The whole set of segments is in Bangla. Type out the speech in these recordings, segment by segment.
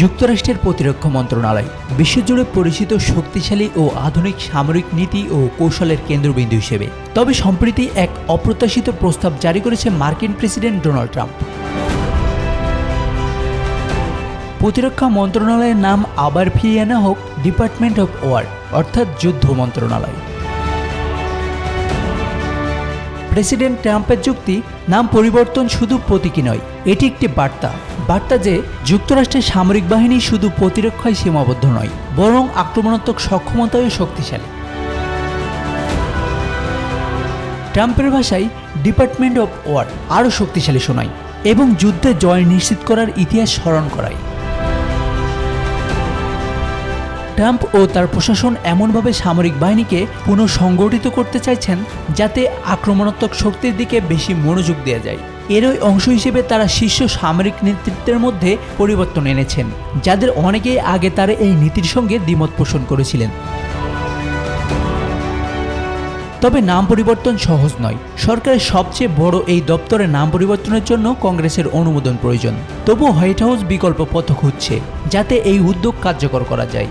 যুক্তরাষ্ট্রের প্রতিরক্ষা মন্ত্রণালয়, বিশ্বজুড়ে পরিচিত শক্তিশালী ও আধুনিক সামরিক নীতি ও কৌশলের কেন্দ্রবিন্দু হিসেবে। তবে সম্প্রতি এক অপ্রত্যাশিত প্রস্তাব জারি করেছে মার্কিন প্রেসিডেন্ট ডোনাল্ড ট্রাম্প। প্রতিরক্ষা মন্ত্রণালয়ের নাম আবার ফিরিয়ে আনা হোক, ডিপার্টমেন্ট অফ ওয়ার, অর্থাৎ যুদ্ধ মন্ত্রণালয়। প্রেসিডেন্ট ট্রাম্পের যুক্তি নাম পরিবর্তন শুধু প্রতীকী নয়, এটি একটি বার্তা। বার্তা যে যুক্তরাষ্ট্রের সামরিক বাহিনী শুধু প্রতিরক্ষায় সীমাবদ্ধ নয়, বরং আক্রমণাত্মক সক্ষমতায় শক্তিশালী। ট্রাম্পের ভাষায় ডিপার্টমেন্ট অফ ওয়ার আরও শক্তিশালী শোনায় এবং যুদ্ধে জয় নিশ্চিত করার ইতিহাস স্মরণ করায়। ট্রাম্প ও তার প্রশাসন এমনভাবে সামরিক বাহিনীকে পুনঃসংগঠিত করতে চাইছেন যাতে আক্রমণাত্মক শক্তির দিকে বেশি মনোযোগ দেওয়া যায়। এরই অংশ হিসেবে তারা শীর্ষ সামরিক নেতৃত্বের মধ্যে পরিবর্তন এনেছেন, যাদের অনেকেই আগে তারা এই নীতির সঙ্গে দ্বিমত পোষণ করেছিলেন। তবে নাম পরিবর্তন সহজ নয়। সরকারের সবচেয়ে বড় এই দপ্তরের নাম পরিবর্তনের জন্য কংগ্রেসের অনুমোদন প্রয়োজন। তবু হোয়াইট হাউস বিকল্প পথ খুঁজছে, যাতে এই উদ্যোগ কার্যকর করা যায়।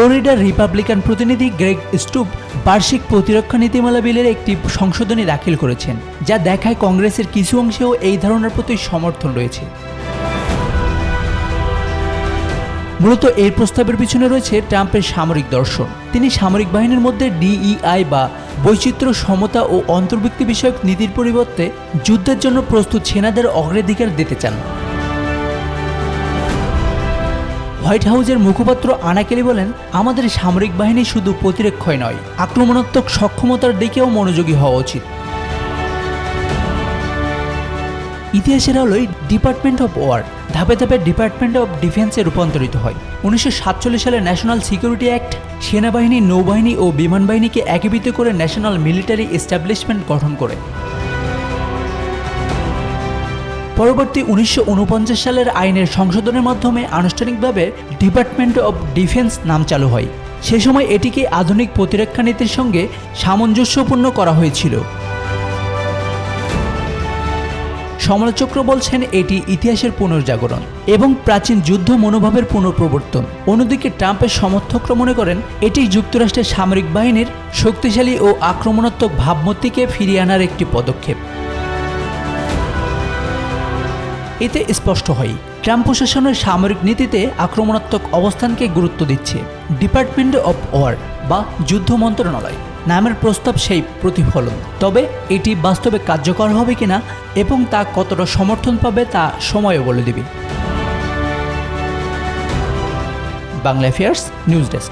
ফ্লোরিডার রিপাবলিকান প্রতিনিধি গ্রেগ স্টুপ বার্ষিক প্রতিরক্ষা নীতিমালা বিলের একটি সংশোধনী দাখিল করেছেন, যা দেখায় কংগ্রেসের কিছু অংশেও এই ধারণার প্রতি সমর্থন রয়েছে। মূলত এই প্রস্তাবের পিছনে রয়েছে ট্রাম্পের সামরিক দর্শন। তিনি সামরিক বাহিনীর মধ্যে ডিইআই বা বৈচিত্র্য, সমতা ও অন্তর্ভুক্তি বিষয়ক নীতির পরিবর্তে যুদ্ধের জন্য প্রস্তুত সেনাদের অগ্রাধিকার দিতে চান। হোয়াইট হাউসের মুখপাত্র আনাকেলি বলেন, আমাদের সামরিক বাহিনী শুধু প্রতিরক্ষায় নয়, আক্রমণাত্মক সক্ষমতার দিকেও মনোযোগী হওয়া উচিত। ইতিহাসের আলোয় ডিপার্টমেন্ট অফ ওয়ার, ধাপে ধাপে ডিপার্টমেন্ট অফ ডিফেন্সে রূপান্তরিত হয়। উনিশশো সাতচল্লিশ সালে ন্যাশনাল সিকিউরিটি অ্যাক্ট, সেনাবাহিনী, নৌবাহিনী ও বিমান বাহিনীকে একীভূত করে ন্যাশনাল মিলিটারি এস্টাবলিশমেন্ট গঠন করে। পরবর্তী উনিশশো ঊনপঞ্চাশ সালের আইনের সংশোধনের মাধ্যমে আনুষ্ঠানিকভাবে ডিপার্টমেন্ট অব ডিফেন্স নাম চালু হয়। সে সময় এটিকে আধুনিক প্রতিরক্ষা নীতির সঙ্গে সামঞ্জস্যপূর্ণ করা হয়েছিল। সমালোচকরা বলছেন, এটি ইতিহাসের পুনর্জাগরণ এবং প্রাচীন যুদ্ধ মনোভাবের পুনঃপ্রবর্তন। অন্যদিকে ট্রাম্পের সমর্থকরা মনে করেন, এটি যুক্তরাষ্ট্রের সামরিক বাহিনীর শক্তিশালী ও আক্রমণাত্মক ভাবমূর্তিকে ফিরিয়ে আনার একটি পদক্ষেপ। এতে স্পষ্ট হয়। ট্রাম্প প্রশাসনের সামরিক নীতিতে আক্রমণাত্মক অবস্থানকে গুরুত্ব দিচ্ছে ডিপার্টমেন্ট অফ ওয়ার বা যুদ্ধ মন্ত্রণালয়। নামের প্রস্তাব সেই প্রতিফলন। তবে এটি বাস্তবে কার্যকর হবে কিনা এবং তা কতটা সমর্থন পাবে তা সময়ও বলে দেবে। Bangla affairs news desk.